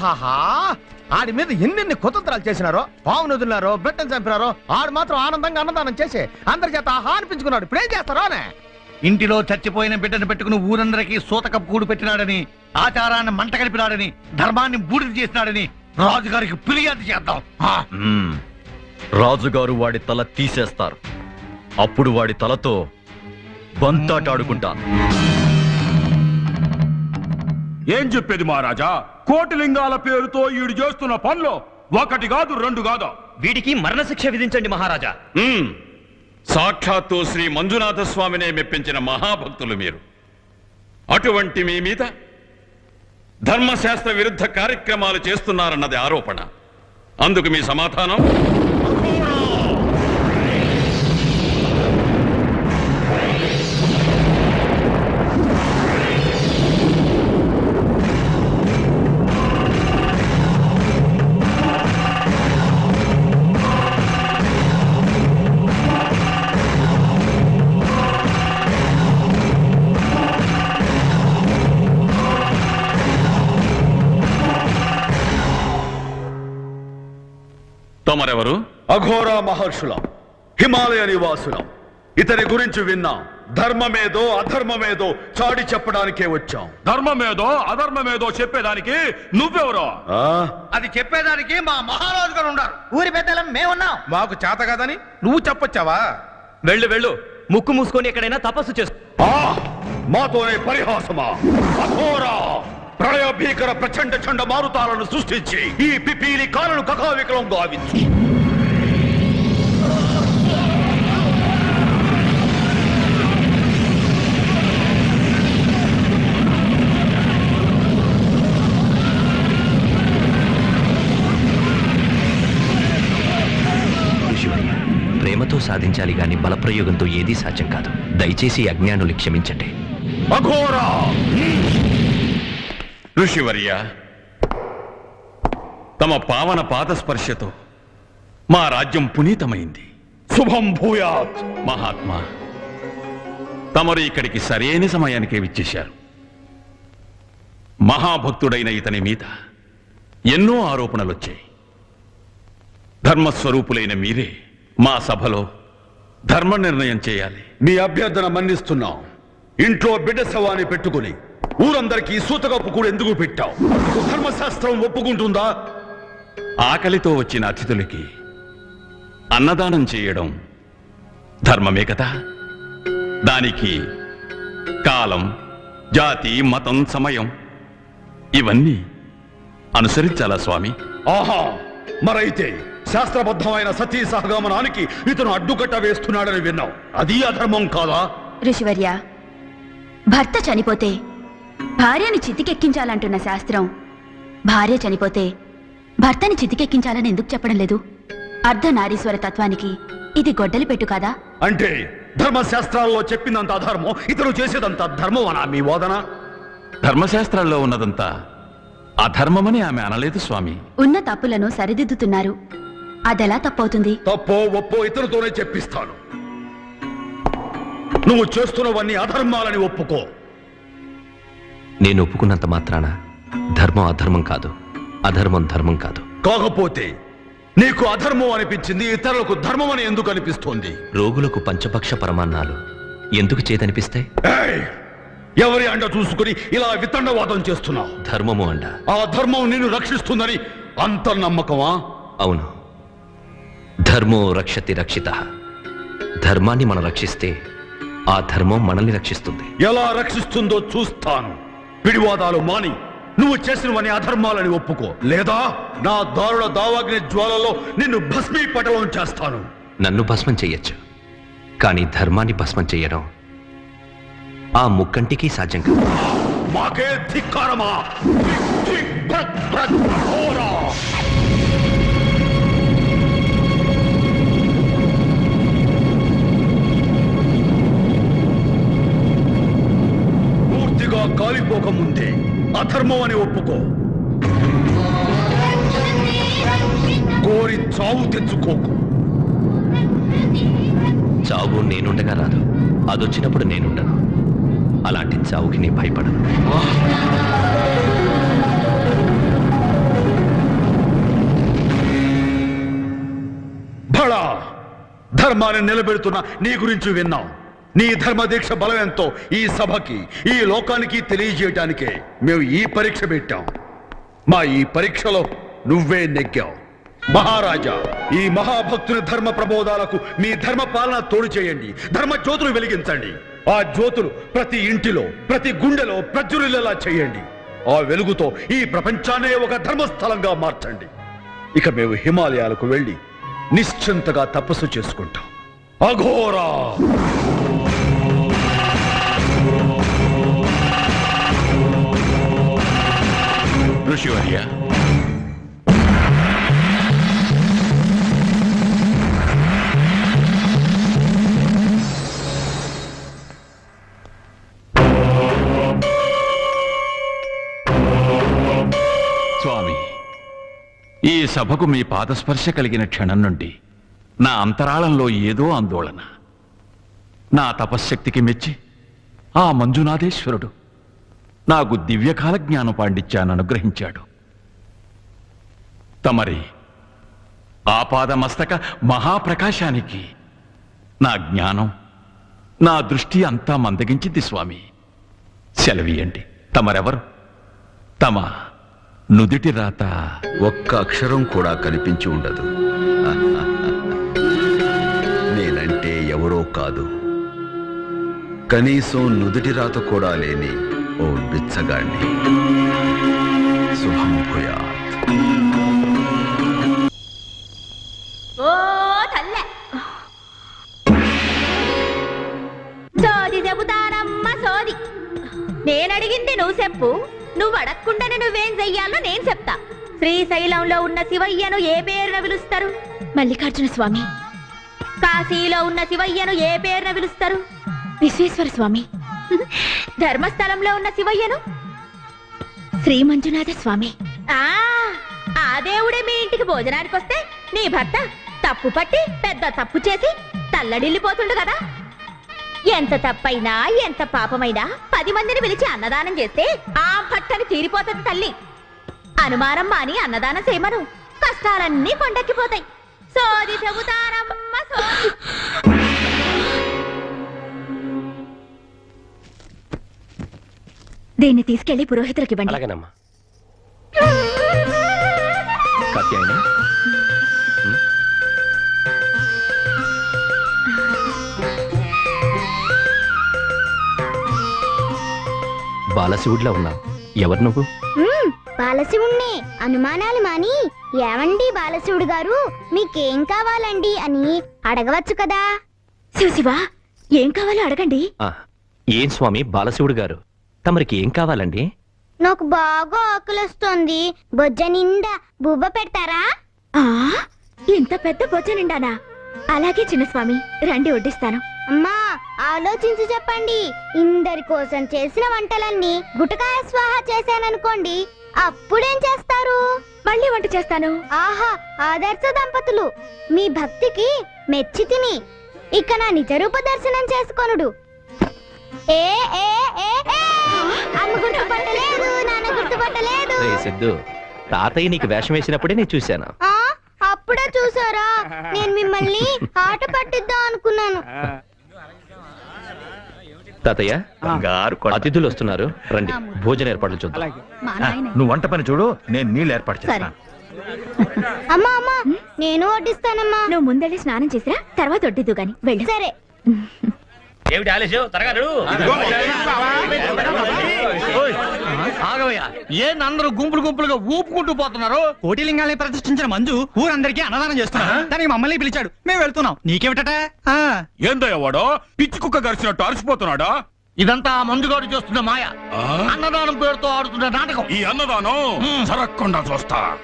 ఆహాహా! ఆడి మీద ఎన్నెన్ని కుతంత్రాలు చేసినారో పావును వదిలినారో బిడ్డను చంపినారో ఆడు మాత్రం ఆనందంగా అన్నదానం చేసి అందరి చేత ఆహా అనిపించుకున్నాడు. ఇప్పుడు ఏం చేస్తారో అనే ఇంటిలో చచ్చిపోయిన బిడ్డను పెట్టుకుని ఊరందరికీ సూతకపు కూడు పెట్టినాడని ఆచారాన్ని మంట కలిపినాడని ధర్మాన్ని బూడిద చేసినాడని రాజుగారికి ఫిర్యాదు చేద్దాం. రాజుగారు వాడి తల తీసేస్తారు. అప్పుడు వాడి తలతో బంతాటాడుకుంటా ఏం చెప్పేది మహారాజా? కోటిలింగాల పేరుతో ఈడు చేస్తున్న పనులు ఒకటి కాదు రెండు కాదు. వీడికి మరణశిక్ష విధించండి మహారాజా. సాక్షాత్తు శ్రీ మంజునాథ స్వామినే మెప్పించిన మహాభక్తులు మీరు. అటువంటి మీ మీద ధర్మశాస్త్ర విరుద్ధ కార్యక్రమాలు చేస్తున్నారన్నది ఆరోపణ. అందుకు మీ సమాధానం? తమరెవరు అఘోర మహర్షులం హిమాలయ నివాసులం. ఇతని గురించి విన్నాం ధర్మమేదో అధర్మమేదో చాడి చెప్పడానికే వచ్చాం. ధర్మమేదో అధర్మమేదో చెప్పేదానికి నువ్వెవరో? ఆ? అది చెప్పేదానికి మా మహారాజు గారు ఉన్నారు. ఊరి పెద్దలం మేమున్నాం. మాకు చేత కాదని నువ్వు చెప్పొచ్చావా? వెళ్ళు వెళ్ళు. ముక్కు మూసుకొని ఎక్కడైనా తపస్సు చేస్తూ ఆ! మాతోనే పరిహాసమా? అఘోరా! ప్రళయ భీకర ప్రచండ చండ మారుతాలను సృష్టించి ఈ పిపీలి కాలను కకావికలం గావించు. ప్రేమతో సాధించాలి గాని బలప్రయోగంతో ఏదీ సాధ్యం కాదు. దయచేసి అజ్ఞానులు క్షమించండి. అఘోరా! ఋషివర్య తమ పావన పాదస్పర్శతో మా రాజ్యం పునీతమైంది. శుభం భూయాత్. మహాత్మా తమరు ఇక్కడికి సరైన సమయానికే విచ్చేశారు. మహాభక్తుడైన ఇతని మీద ఎన్నో ఆరోపణలు వచ్చాయి ధర్మస్వరూపులైన మీరే మా సభలో ధర్మ నిర్ణయం చేయాలి. మీ అభ్యర్థన మన్నిస్తున్నాం. ఇంట్లో బిడ్డ శవాన్ని పెట్టుకుని ఊరందరికీ సూతకప్పు కూడా ఎందుకు పెట్టావు? ధర్మశాస్త్రం ఒప్పుకుంటుందా? ఆకలితో వచ్చిన అతిథులకి అన్నదానం చేయడం ధర్మమే కదా? దానికి కాలం జాతి మతం సమయం ఇవన్నీ అనుసరించాలా స్వామి? ఆహా! మరైతే శాస్త్రబద్ధమైన సతీ సహగమనానికి ఇతను అడ్డుకట్ట వేస్తున్నాడని విన్నాం అది అధర్మం కాదా? ఋషివర్య భర్త చనిపోతే భార్యని చితికెక్కించాలంటున్న శాస్త్రం. భార్య చనిపోతే భర్తని చితికెక్కించాలని ఎందుకు చెప్పడం లేదు? అర్ధనారీశ్వర తత్వానికి ఇది గొడ్డలి పెట్టు కాదా? అంటే ధర్మశాస్త్రాల్లో చెప్పినంత అధర్మం ఇతను చేసేదంత ధర్మం అనా మీ వాదన ధర్మశాస్త్రాల్లో ఉన్నదంతా అధర్మమని ఆమె అనలేదు స్వామి. ఉన్న తప్పులను సరిదిద్దుతున్నారు. అదెలా తప్పవుతుంది? తప్పో ఒప్పో ఇతరుతోనే చెప్పిస్తాను. నువ్వు చేస్తున్నవన్నీ అధర్మాలని ఒప్పుకో. నేను ఒప్పుకున్నంత మాత్రాన ధర్మం అధర్మం కాదు అధర్మం ధర్మం కాదు. కాకపోతే నీకు అధర్మం అనిపించింది ఇతరులకు ధర్మం అని ఎందుకు అనిపిస్తోంది? రోగులకు పంచపక్ష పరమాన్నాలు ఎందుకు చేతనిపిస్తాయి! ఎవరి అండ చూసుకుని ఇలా వితండవాదం చేస్తున్నావు? ధర్మము అండ. ఆ ధర్మం నిన్ను రక్షిస్తుందని అంత నమ్మకమా? అవును. ధర్మో రక్షతి రక్షిత. ధర్మాన్ని మనం రక్షిస్తే ఆ ధర్మం మనల్ని రక్షిస్తుంది. ఎలా రక్షిస్తుందో చూస్తాను. పిడివాదాలు మాని నువ్వు చేసినవని అధర్మాలని ఒప్పుకో. లేదా నా దారుణ దావాగ్ని జ్వాలలో నిన్ను భస్మీపటలం చేస్తాను. నన్ను భస్మం చెయ్యొచ్చు. కానీ ధర్మాన్ని భస్మం చెయ్యడం ఆ ముక్కంటికి సాధ్యం కాదు. మాకే ధిక్కారమా? కాలిపోక ముందే అధర్మం అని ఒప్పుకో. కోరి చావు తెచ్చుకోకు. చావు నేనుండగా రాదు. అదొచ్చినప్పుడు నేనుండను. అలాంటి చావుకి నీ భయపడను. ధర్మాన్ని నిలబెడుతున్న నీ గురించి విన్నాం నీ ధర్మ దీక్ష బలం ఎంతో ఈ సభకి ఈ లోకానికి తెలియజేయటానికే మేము ఈ పరీక్ష పెట్టాం. మా ఈ పరీక్షలో నువ్వే నెగ్గావు. మహారాజా ఈ మహాభక్తుని ధర్మ ప్రబోధాలకు మీ ధర్మ పాలన తోడు చేయండి. ధర్మ జ్యోతులు వెలిగించండి. ఆ జ్యోతులు ప్రతి ఇంటిలో ప్రతి గుండెలో ప్రజ్వలిల్లేలా చేయండి. ఆ వెలుగుతో ఈ ప్రపంచాన్నే ఒక ధర్మస్థలంగా మార్చండి. ఇక మేము హిమాలయాలకు వెళ్ళి నిశ్చింతగా తపస్సు చేసుకుంటాం. అఘోరా! ఋషివర్య స్వామి ఈ సభకు మీ పాదస్పర్శ కలిగిన క్షణం నుండి నా అంతరాళంలో ఏదో ఆందోళన. నా తపశ్శక్తికి మెచ్చి ఆ మంజునాథేశ్వరుడు నాకు దివ్యకాల జ్ఞాన పాండిత్యాన్ని అనుగ్రహించాడు. తమరి ఆపాదమస్తక మహాప్రకాశానికి నా జ్ఞానం నా దృష్టి అంతా మందగించింది స్వామి. సెలవీయండి. తమరెవరు? తమ నుదిటి రాత ఒక్క అక్షరం కూడా కనిపించి ఉండదు. నేనంటే ఎవరో కాదు. కనీసం నుదుటి రాత కూడా లేని ఓ బిచ్చగాణ్ణి శుభం భూయాత్. ఓ తల్లె. సోది చెబుతానమ్మ సోది. నేనడిగింది నువ్వు చెప్పు. నువ్వు అడగకుండానే నువ్వేం చెయ్యాలో నేను చెప్తా. శ్రీశైలంలో ఉన్న శివయ్యను ఏ పేరున పిలుస్తారు? మల్లికార్జున స్వామి. కాశీలో ఉన్న శివయ్యను ఏ పేరున పిలుస్తారు? విశ్వేశ్వర స్వామి. ధర్మస్థలంలో ఉన్న శివయ్యను? శ్రీ మంజునాథ స్వామి. ఆ ఆ దేవుడే మీ ఇంటికి భోజనానికి వస్తే నీ భర్త తప్పు పట్టి పెద్ద తప్పు చేసి తల్లడిల్లిపోతుండు కదా. ఎంత తప్పైనా ఎంత పాపమైనా పది మందిని పిలిచి అన్నదానం చేస్తే ఆ భట్టని తీరిపోతుంది తల్లి. అనుమానం మాని అన్నదానం చేయమను. కష్టాలన్నీ కొండెక్కిపోతాయి. సోది చెబుతారమ్మ సోది. దీన్ని తీసుకెళ్ళి పురోహితులకి ఇవ్వండి. అలాగేనమ్మా. కాత్యాయని బాలశివుడిలా ఉన్నావు ఎవరు నువ్వు? బాలశివుణ్ణి. అనుమానాలు మాని. ఏమండి బాలశివుడు గారు? మీకేం కావాలండి అని అడగవచ్చు కదా? శివశివ ఏం కావాలో అడగండి. ఆ, ఏం స్వామి? బాలశివుడు గారు. తమరికి ఏం కావాలండి? నాకు బాగా ఆకలిస్తుంది. బొజ్జ నిండా బువ్వ పెడతారా? ఆ ఇంత పెద్ద బొజ్జ నిండానా? అలాగే చిన్న స్వామి రండి వడ్డిస్తాను. అమ్మా ఆలోచించి చెప్పండి. ఇందరి కోసం చేసిన వంటలన్నీ గుటకాయ స్వాహ చేశాననుకోండి అప్పుడేం చేస్తారు? మళ్ళీ వంట చేస్తాను. ఆహా ఆదర్శ దంపతులు. మీ భక్తికి మెచ్చి తిని ఇక నా నిజరూప దర్శనం చేసుకొనుడు. ఏ ఏ ఏ ఏ! అమ్మ గుర్తుపట్టలేదు నాన్న గుర్తుపట్టలేదు రే సిద్ధు తాతయ్య నీకు వేషం వేసినప్పుడే నేను చూశాను. ఆ అప్పుడే చూసారా? నేను మిమ్మల్ని ఆట పట్టిద్దాం అనుకున్నాను. తాతయ్య అతిథులు వస్తున్నారు. రండి భోజన ఏర్పాట్లు చూద్దాం. మా నాయనే. నువ్వు వంట పని చూడు నేను నీళ్ళు ఏర్పాటు చేస్తాను. అమ్మా అమ్మా నేను వడ్డిస్తానమ్మా. నువ్వు ముందెళ్ళి స్నానం చేసిరా తర్వాత వడ్డిద్దు గాని. వెళ్ళు. సరే. ఏమిటి ఆలస్యం? త్వరగా ఆగవయ్యా. ఏంది అందరూ గుంపులు గుంపులుగా ఊపుకుంటూ పోతున్నారు? కోటిలింగాల్ని ప్రతిష్ఠించిన మంజు ఊరందరికీ అన్నదానం చేస్తున్నారు దానికి మమ్మల్ని పిలిచాడు. మేము వెళ్తున్నాం. నీకేమిటట? ఆ, ఏందయ్య వాడో? పిచ్చి కుక్క గరిచినట్టు అలసిపోతున్నాడా ఇదంతా మందుగాడు చేస్తున్న మాయ? అన్నదానం పేరుతో ఆడుతున్న నాటకం. ఈ అన్నదానం జరగకుండా చూస్తా.